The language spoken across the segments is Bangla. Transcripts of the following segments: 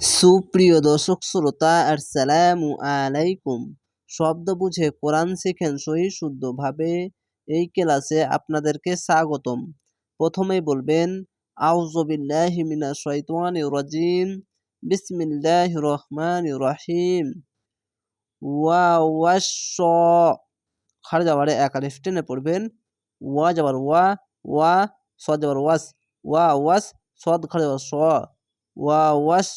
সুপ্রিয় দর্শক শ্রোতা, আসসালামু আলাইকুম। শব্দ বুঝে কোরআন শিখেন সহি শুদ্ধভাবে এই ক্লাসে আপনাদেরকে স্বাগতম। প্রথমেই বলবেন আউজবিল্লাহি মিনাশ শাইতানির রাজিম, বিসমিল্লাহির রহমানির রহিম। ওয়া ওয়াশ খার যাবারে এক টেনে পড়বেন। ওয়া যাবার ওয়া ওয়া সদ যাবার ওয়াস, ওয়া ওয়াস সদ, খার যাবার স ওয়াস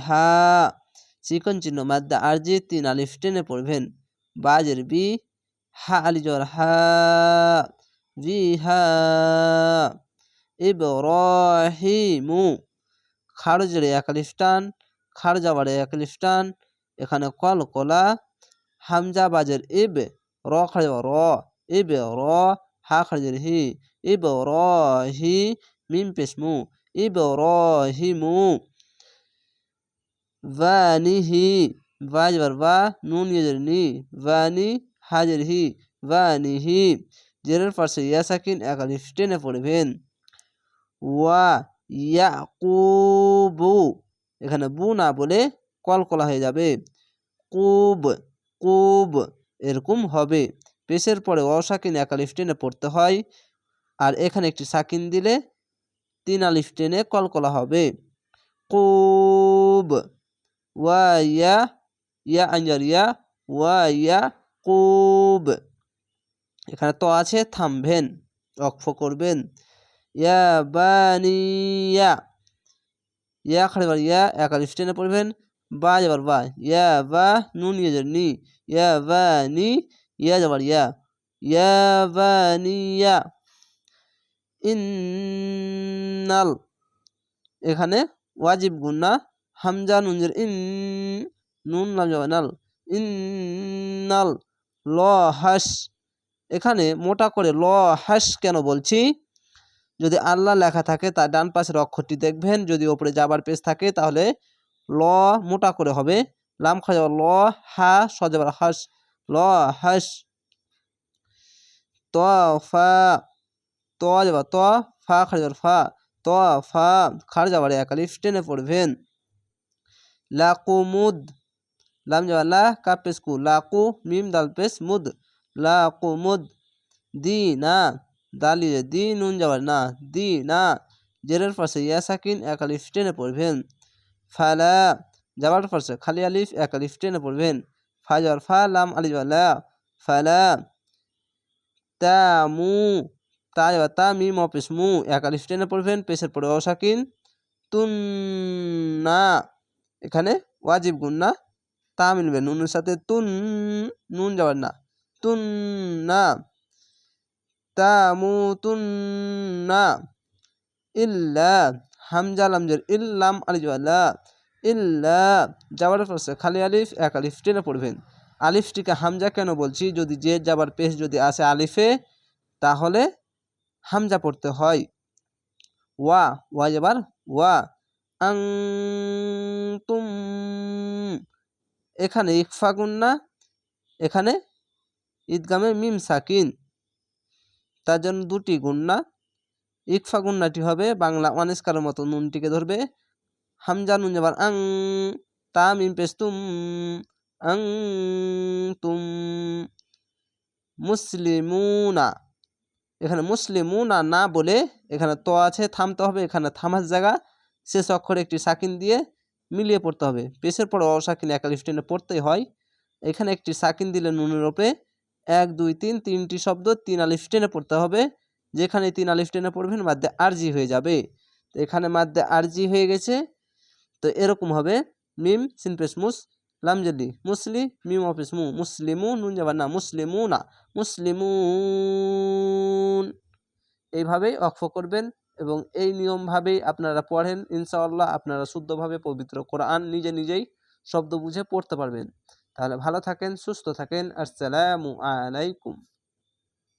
হা চিকন চিহ্ন মাদ্দা আরজি তিন আলিফ টেনে পড়বেন বাজের বি হা আলি জর হা হা ইব্রাহিমু খাড় জেড়ে এক আলিফ টান খাড় যাবারে এক আলিফ টান এখানে কল কলা হামজা বাজের ইব র খাড়ে র ইব র হা খাড়ে হি ইব র হি ভানিহি ভাজবার বা নুন ইয়েজের নি ভানি হাজের হি ভানিহি জেরের পাশে ইয়া সাকিন এক আলিফ টেনে পড়বেন ওয়া ইয়াকুবু এখানে বু না বলে কলকলা হয়ে যাবে কুব কুব এরকম হবে. পেশের পরে অসাকিন এক আলিফ টেনে পড়তে হয় আর এখানে একটি সাকিন দিলে তিন আলিফ টেনে কলকলা হবে। কুব, ওয়া, ইয়া ইয়া, আঞ্জার, ইয়া, ওয়া, ইয়া, কুব। এখানে তো আছে, থামবেন অক্ষ করবেন। ইয়া বানিয়া ইয়া। খাড়িবার ইয়া, এক আলিফ টেনে পড়বেন। বা যাবার, বা। ইয়া, বা নুন ইয়ে নি। ইয়া, বা, নি, ইয়া, যাবার, ইয়া। ইয়া বানিয়া ইন্নাল। এখানে ওয়াজিব গুন্না হামজা, নুনজের, ইন, নুন নাল। ইন্নাল ল হাস এখানে মোটা করে ল হাস কেন বলছি? যদি আল্লাহ লেখা থাকে, তার ডান পাশের অক্ষরটি দেখবেন। যদি ওপরে যাবার পেজ থাকে, তাহলে ল মোটা করে হবে। লাম খা যাবার ল হা সজাবার হাস ল হাস ত ফা ত যাবার ত, ফা খা যাবার ফা। ত, ফা খার যাবার একালিফ টেনে পড়বেন। লাকুমুদ লাম যাবা, লা কু, লাকু মিম দাল পেস মুদ। লাকুমুদ দি না, দালি দি নুন যাবার না, দি না। জেরের পাশে ইয়া সাকিন এক আলিফ টেনে পড়বেন। ফালা, যাবার পাশে খালি আলিফ এক আলিফ টেনে পড়বেন। ফা যাবার, ফা, লাম, আলিফ লা। ফালা তামু তা যাবার তা মিম অপেস মু এক আলিফ টেনে পড়বেন পেশের পরে অসাকিন তুন না এখানে ওয়াজিব গুন্না তা মিলবে নুনের সাথে তুন, নুন যাবার না। তুন না তুন না ইল্লা, হামজা লামজের ইল্লাম আলিজওয়ালা ইল্লা, যাবার পাশে খালি আলিফ, এক আলিফ টেনে পড়বেন আলিফটিকে হামজা কেন বলছি? যদি যে যাবার পেশ যদি আসে আলিফে, তাহলে হামজা পড়তে হয়। ওয়া ওয়া যাবার ওয়া। আং তুম এখানে ইকফা গুন্না, এখানে ঈদগামে মিম সাকিন। তার জন্য দুটি গুন্না। ইকফা গুন্নাটি হবে বাংলা অনেস্কারের মতো, নুনটিকে ধরবে। হামজা নুন যাবার আং, তা, মিম পেস তুম। আং তুম মুসলিমুনা। এখানে মুসলিমুনা না না বলে এখানে তো আছে, থামতে হবে, এখানে থামার জায়গা। শেষ অক্ষরে একটি সাকিন দিয়ে মিলিয়ে পড়তে হবে। পেশের পর অসাকিন একালিফ টেনে পড়তেই হয়। এখানে একটি সাকিন দিলে নুনের ওপরে এক, দুই, তিন, তিনটি শব্দ তিন আলিফ টেনে পড়তে হবে। যেখানে তিন আলিফ টেনে পড়বেন মাদ্দে আরজি হয়ে যাবে। তো এখানে মাদ্দে আরজি হয়ে গেছে। তো এরকম হবে। মিম সিনপেস মুস লামজলি মুসলি মিম অফিস মু মুসলিমু নুন যাবার না মুসলিমু না মুসলিমুন এইভাবেই অক্ষ করবেন এবং এই নিয়মভাবেই আপনারা পড়েন, ইনশাআল্লাহ আপনারা শুদ্ধভাবে পবিত্র কোরআন নিজে নিজেই শব্দ বুঝে পড়তে পারবেন। তাহলে ভালো থাকেন, সুস্থ থাকেন, আসসালামু আলাইকুম।